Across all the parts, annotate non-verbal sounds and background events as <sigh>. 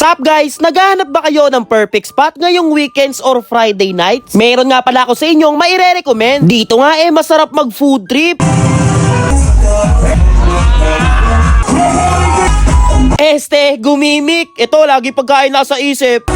Sup guys, naghahanap ba kayo ng perfect spot ngayong weekends or Friday nights? Meron nga pala ako sa inyong maire-recommend. Dito nga eh, masarap mag food trip. Este, gumimik. Ito, lagi pagkain nasa isip.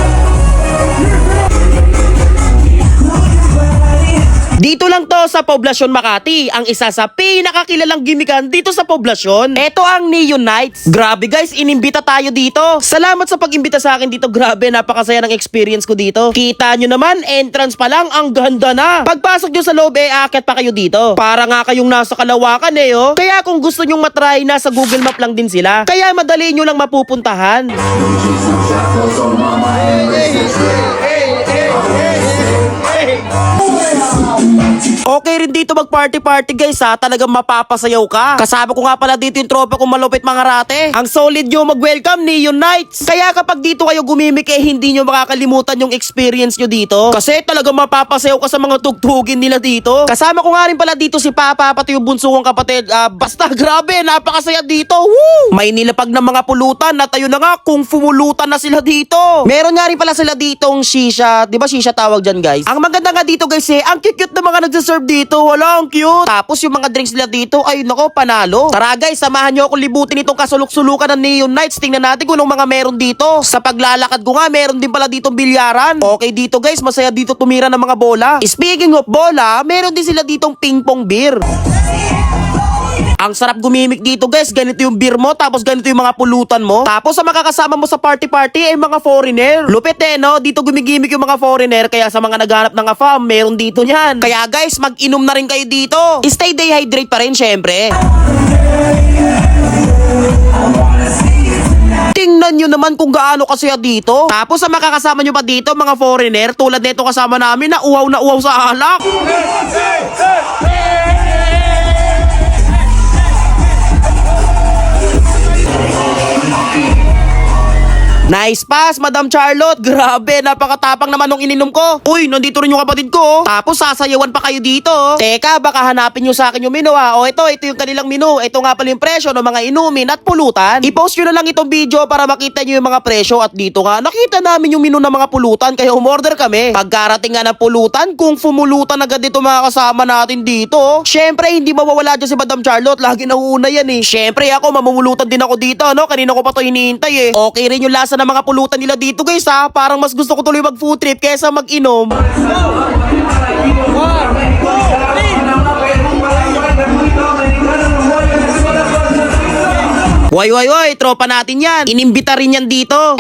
Dito lang to sa Poblasyon Makati, ang isa sa pinakakilalang gimikan dito sa poblasyon. Ito ang Neon Nights. Grabe guys, inimbita tayo dito. Salamat sa pag-imbita sa akin dito. Grabe, napakasaya ng experience ko dito. Kita nyo naman, entrance pa lang, ang ganda na. Pagpasok nyo sa loob, eh, akit pa kayo dito. Para nga kayong nasa kalawakan eh, oh. Kaya kung gusto nyong matry, nasa Google Map lang din sila. Kaya madali nyo lang mapupuntahan. Okay rin dito mag-party-party guys ha. Talagang mapapasayaw ka. Kasama ko nga pala dito yung tropa kong malupit mga rate. Ang solid nyo mag-welcome Neon Nights. Kaya kapag dito kayo gumimik eh hindi nyo makakalimutan yung experience nyo dito. Kasi talagang mapapasayaw ka sa mga tugtugin nila dito. Kasama ko nga rin pala dito si Papa pati yung bunso kong kapatid. Ah, basta <laughs> grabe, napakasaya dito. Woo! May nilapag ng mga pulutan at ayun na nga kung fumulutan na sila dito. Meron nga rin pala sila ditong shisha. Di ba shisha tawag dyan guys? Ang maganda nga dito guys eh, ang cute-cute na mga nagsiserve dito. Wala, ang cute. Tapos yung mga drinks nila dito, ay nako, panalo. Tara guys, samahan nyo akong libutin itong kasuluk-sulukan ng Neon Nights. Tingnan natin kung anong mga meron dito. Sa paglalakad ko nga, meron din pala ditong bilyaran. Okay dito guys, masaya dito tumira ng mga bola. Speaking of bola, meron din sila ditong ping-pong beer. Ang sarap gumimik dito guys, ganito yung beer mo, tapos ganito yung mga pulutan mo. Tapos sa makakasama mo sa party-party ay mga foreigner. Lupit eh no, dito gumigimik yung mga foreigner, kaya sa mga naghanap ng afam, meron dito niyan. Kaya guys, mag-inom na rin kayo dito. Stay dehydrate pa rin syempre. Tingnan nyo naman kung gaano kasaya dito. Tapos sa makakasama nyo pa dito, mga foreigner, tulad nito kasama namin na uhaw na uhaw sa alak. Nice pass, Madam Charlotte. Grabe, napakatapang naman nung ininom ko. Uy, nandito rin yung kapatid ko. oh. Tapos sasayawan pa kayo dito. oh. Teka, baka hanapin nyo sa akin yung menu ha. O ito, ito yung kanilang menu. Ito nga pala yung presyo ng mga inumin at pulutan. I-post nyo na lang itong video para makita nyo yung mga presyo. At dito nga, nakita namin yung menu ng mga pulutan. Kaya umorder kami. Pagkarating nga ng pulutan, kung fumulutan agad dito mga kasama natin dito. oh. Syempre, hindi mawawala dyan si Madam Charlotte. Lagi nauuna yan eh. Syempre ako, mamumulutan din ako dito. No? Kanina ko pa to hinihintay eh. Okay rin yung lasa ng mga pulutan nila dito guys ha. Parang mas gusto ko tuloy mag food trip kesa mag-inom. Way, way, way, tropa natin yan. Inimbita rin yan dito.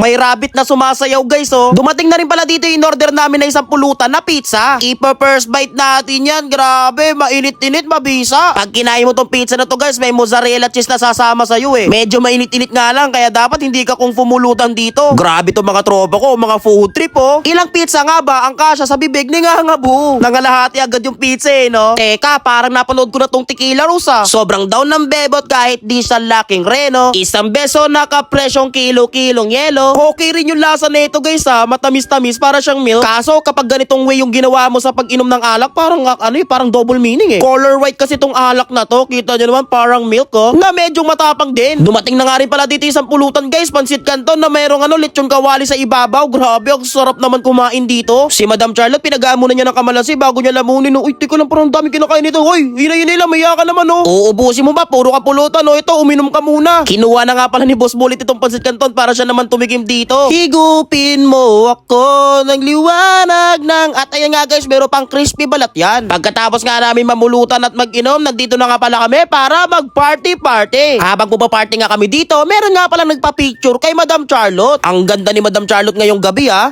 May rabbit na sumasayaw guys oh. Dumating na rin pala dito yung order namin na isang pulutan na pizza. Ipa first bite natin yan. Grabe, mainit-init, mabisa. Pag kinain mo tong pizza na to guys, may mozzarella cheese na sasama sa'yo eh. Medyo mainit-init nga lang, kaya dapat hindi ka kung fumulutan dito. Grabe to mga tropa ko, mga food trip oh. Ilang pizza nga ba ang kasya sa bibig ni nga nga bu? Nangalahati agad yung pizza eh no. Teka, parang napanood ko na tong tequila rosa. Sobrang down ng bebot kahit di siya laking reno. Isang beso nakapresyong kilo-kilong yelo. Okay rin yung lasa nito guys ha. Matamis-tamis para siyang milk. Kaso kapag ganitong way yung ginawa mo sa pag-inom ng alak, parang ano eh, parang double meaning eh. Color white kasi tong alak na to. Kita nyo naman parang milk oh. Na medyo matapang din. Dumating na nga rin pala dito isang pulutan guys. Pansit canton na merong ano, lechon kawali sa ibabaw. Grabe, ang sarap naman kumain dito. Si Madam Charlotte, pinag-aamunan niya ng kamalansi bago niya lamunin. Oh. Uy, teka lang, parang dami kinakain nito. Uy, hinay-hinay lang, maya ka naman oh. Uubusin mo ba? Puro ka pulutan oh. Ito, uminom ka muna. Kinuha na nga pala ni Boss Bullet itong pansit canton para siya naman tumigim dito. Higupin mo ako ng liwanag ng... At ayan nga guys, meron pang crispy balat yan. Pagkatapos nga namin mamulutan at mag-inom, nandito na nga pala kami para mag-party-party. Habang pumaparty nga kami dito, meron nga pala nagpa-picture kay Madam Charlotte. Ang ganda ni Madam Charlotte ngayong gabi ah.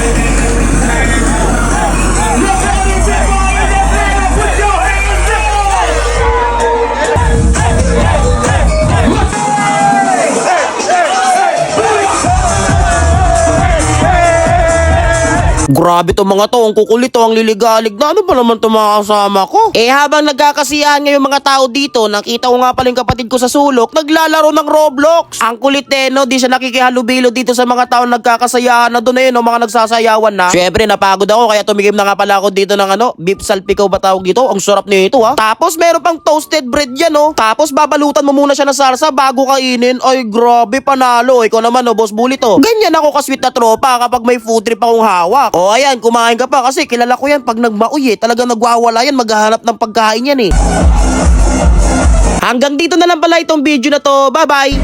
Grabe to mga to, ang kukulit to, ang liligalig na. Ano ba naman to mga ko? Eh habang nagkakasiyahan ngayon mga tao dito, nakita ko nga pala yung kapatid ko sa sulok, naglalaro ng Roblox. Ang kulit eh, no? Di siya nakikihalubilo dito sa mga tao nagkakasayahan na doon eh, no? Mga nagsasayawan na. Syempre, napagod ako, kaya tumigim na nga pala ako dito ng ano, beef salpikaw ba tawag dito? Ang sarap nito ha. Tapos meron pang toasted bread yan, no? Tapos babalutan mo muna siya ng salsa bago kainin. Ay, grabe, panalo. Ikaw naman, no, boss bully to. Ganyan ako kasweet na tropa kapag may food trip akong hawak. O ayan, kumain ka pa kasi kilala ko yan pag nagmauy eh. Talagang nagwawala yan, maghahanap ng pagkain yan eh. Hanggang dito na lang pala itong video na to. Bye-bye!